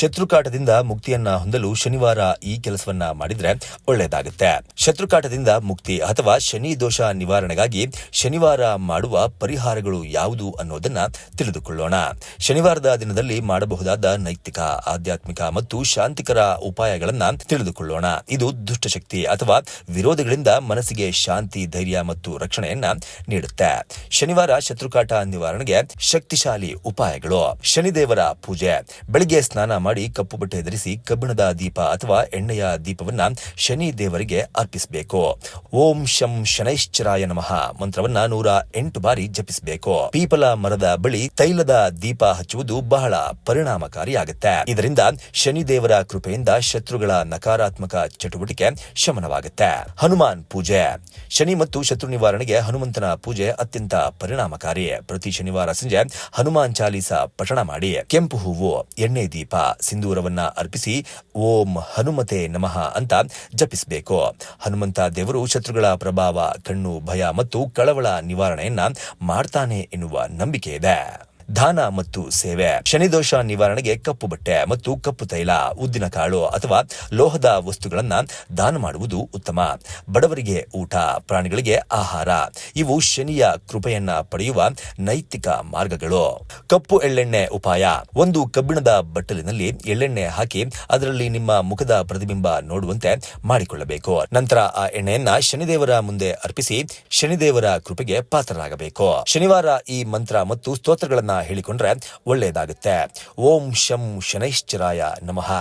ಶತ್ರುಕಾಟದಿಂದ ಮುಕ್ತಿಯನ್ನ ಹೊಂದಲು ಶನಿವಾರ ಈ ಕೆಲಸವನ್ನ ಮಾಡಿದ್ರೆ ಒಳ್ಳೆಯದಾಗುತ್ತೆ ಶತ್ರುಕಾಟದಿಂದ ಮುಕ್ತಿ ಅಥವಾ ಶನಿ ದೋಷ ನಿವಾರಣೆಗಾಗಿ ಶನಿವಾರ ಮಾಡುವ ಪರಿಹಾರಗಳು ಯಾವುದು ಅನ್ನೋದನ್ನ ತಿಳಿದುಕೊಳ್ಳೋಣ. ಶನಿವಾರದ ದಿನದಲ್ಲಿ ಮಾಡಬಹುದಾದ ನೈತಿಕ, ಆಧ್ಯಾತ್ಮಿಕ ಮತ್ತು ಶಾಂತಿಕರ ಉಪಾಯಗಳನ್ನ ತಿಳಿದುಕೊಳ್ಳೋಣ. ಇದು ದುಷ್ಟಶಕ್ತಿ ಅಥವಾ ವಿರೋಧಗಳಿಂದ ಮನಸ್ಸಿಗೆ ಶಾಂತಿ, ಧೈರ್ಯ ಮತ್ತು ರಕ್ಷಣೆಯನ್ನ ನೀಡುತ್ತೆ. ಶನಿವಾರ ಶತ್ರುಕಾಟ ನಿವಾರಣೆಗೆ ಶಕ್ತಿಶಾಲಿ ಉಪಾಯಗಳು. ಶನಿದೇವರ ಪೂಜೆ. ಬೆಳಿಗ್ಗೆ ಸ್ನಾನ ಕಪ್ಪು ಬಟ್ಟೆ ಧರಿಸಿ ಕಬ್ಬಿಣದ ದೀಪ ಅಥವಾ ಎಣ್ಣೆಯ ದೀಪವನ್ನ ಶನಿ ದೇವರಿಗೆ ಅರ್ಪಿಸಬೇಕು. ಓಂ ಶಂ ಶನೈಶ್ಚರಾಯ ನಮಃ. ಮಂತ್ರವನ್ನ ನೂರ ಎಂಟು ಬಾರಿ ಜಪಿಸಬೇಕು. ಪೀಪಲ ಮರದ ಬಳಿ ತೈಲದ ದೀಪ ಹಚ್ಚುವುದು ಬಹಳ ಪರಿಣಾಮಕಾರಿಯಾಗುತ್ತೆ. ಇದರಿಂದ ಶನಿ ದೇವರ ಕೃಪೆಯಿಂದ ಶತ್ರುಗಳ ನಕಾರಾತ್ಮಕ ಚಟುವಟಿಕೆ ಶಮನವಾಗುತ್ತೆ. ಹನುಮಾನ್ ಪೂಜೆ. ಶನಿ ಮತ್ತು ಶತ್ರು ನಿವಾರಣೆಗೆ ಹನುಮಂತನ ಪೂಜೆ ಅತ್ಯಂತ ಪರಿಣಾಮಕಾರಿ. ಪ್ರತಿ ಶನಿವಾರ ಸಂಜೆ ಹನುಮಾನ್ ಚಾಲೀಸ ಪಠಣ ಮಾಡಿ. ಕೆಂಪು ಹೂವು, ಎಣ್ಣೆ ದೀಪ ಸಿಂಧೂರವನ್ನ ಅರ್ಪಿಸಿ ಓಂ ಹನುಮತೆ ನಮಃ ಅಂತ ಜಪಿಸಬೇಕು. ಹನುಮಂತ ದೇವರು ಶತ್ರುಗಳ ಪ್ರಭಾವ, ಕಣ್ಣು, ಭಯ ಮತ್ತು ಕಳವಳ ನಿವಾರಣೆಯನ್ನ ಮಾಡ್ತಾನೆ ಎನ್ನುವ ನಂಬಿಕೆ ಇದೆ. ದಾನ ಮತ್ತು ಸೇವೆ. ಶನಿದೋಷ ನಿವಾರಣೆಗೆ ಕಪ್ಪು ಬಟ್ಟೆ ಮತ್ತು ಕಪ್ಪು ತೈಲ, ಉದ್ದಿನ ಕಾಳು ಅಥವಾ ಲೋಹದ ವಸ್ತುಗಳನ್ನ ದಾನ ಮಾಡುವುದು ಉತ್ತಮ. ಬಡವರಿಗೆ ಊಟ, ಪ್ರಾಣಿಗಳಿಗೆ ಆಹಾರ. ಇವು ಶನಿಯ ಕೃಪೆಯನ್ನ ಪಡೆಯುವ ನೈತಿಕ ಮಾರ್ಗಗಳು. ಕಪ್ಪು ಎಳ್ಳೆಣ್ಣೆ ಉಪಾಯ. ಒಂದು ಕಬ್ಬಿಣದ ಬಟ್ಟಲಿನಲ್ಲಿ ಎಳ್ಳೆಣ್ಣೆ ಹಾಕಿ ಅದರಲ್ಲಿ ನಿಮ್ಮ ಮುಖದ ಪ್ರತಿಬಿಂಬ ನೋಡುವಂತೆ ಮಾಡಿಕೊಳ್ಳಬೇಕು. ನಂತರ ಆ ಎಣ್ಣೆಯನ್ನ ಶನಿದೇವರ ಮುಂದೆ ಅರ್ಪಿಸಿ ಶನಿದೇವರ ಕೃಪೆಗೆ ಪಾತ್ರರಾಗಬೇಕು. ಶನಿವಾರ ಈ ಮಂತ್ರ ಮತ್ತು ಸ್ತೋತ್ರಗಳನ್ನ ಹೇಳಿಕೊಂಡ್ರೆ ಒಳ್ಳೆಯದಾಗುತ್ತೆ. ಓಂ ಶಂ ಶನೈಶ್ಚರಾಯ ನಮಃ.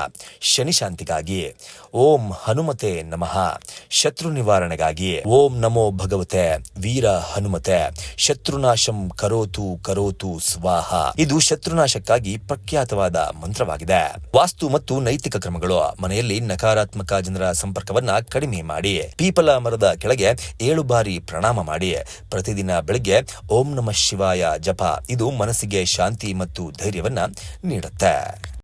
ಶನಿ ಶಾಂತಿಗಾಗಿ ಓಂ ಹನುಮತೆ ನಮಃ. ಶತ್ರು ನಿವಾರಣೆಗಾಗಿ ಓಂ ನಮೋ ಭಗವತೆ ವೀರ ಹನುಮತೆ. ಶತ್ರುನಾಶಂ ಕರೋತು ಕರೋತು ಸ್ವಾಹ. ಇದು ಶತ್ರುನಾಶಕ್ಕಾಗಿ ಪ್ರಖ್ಯಾತವಾದ ಮಂತ್ರವಾಗಿದೆ. ವಾಸ್ತು ಮತ್ತು ನೈತಿಕ ಕ್ರಮಗಳು ಮನೆಯಲ್ಲಿ ನಕಾರಾತ್ಮಕ ಜನರ ಸಂಪರ್ಕವನ್ನ ಕಡಿಮೆ ಮಾಡಿ, ಪೀಪಲ ಮರದ ಕೆಳಗೆ ಏಳು ಬಾರಿ ಪ್ರಣಾಮ ಮಾಡಿ, ಪ್ರತಿದಿನ ಬೆಳಗ್ಗೆ ಓಂ ನಮಃ ಶಿವಾಯ ಜಪ. ಇದು ಮನಸ್ಸಿಗೆ ಶಾಂತಿ ಮತ್ತು ಧೈರ್ಯವನ್ನು ನೀಡುತ್ತೆ.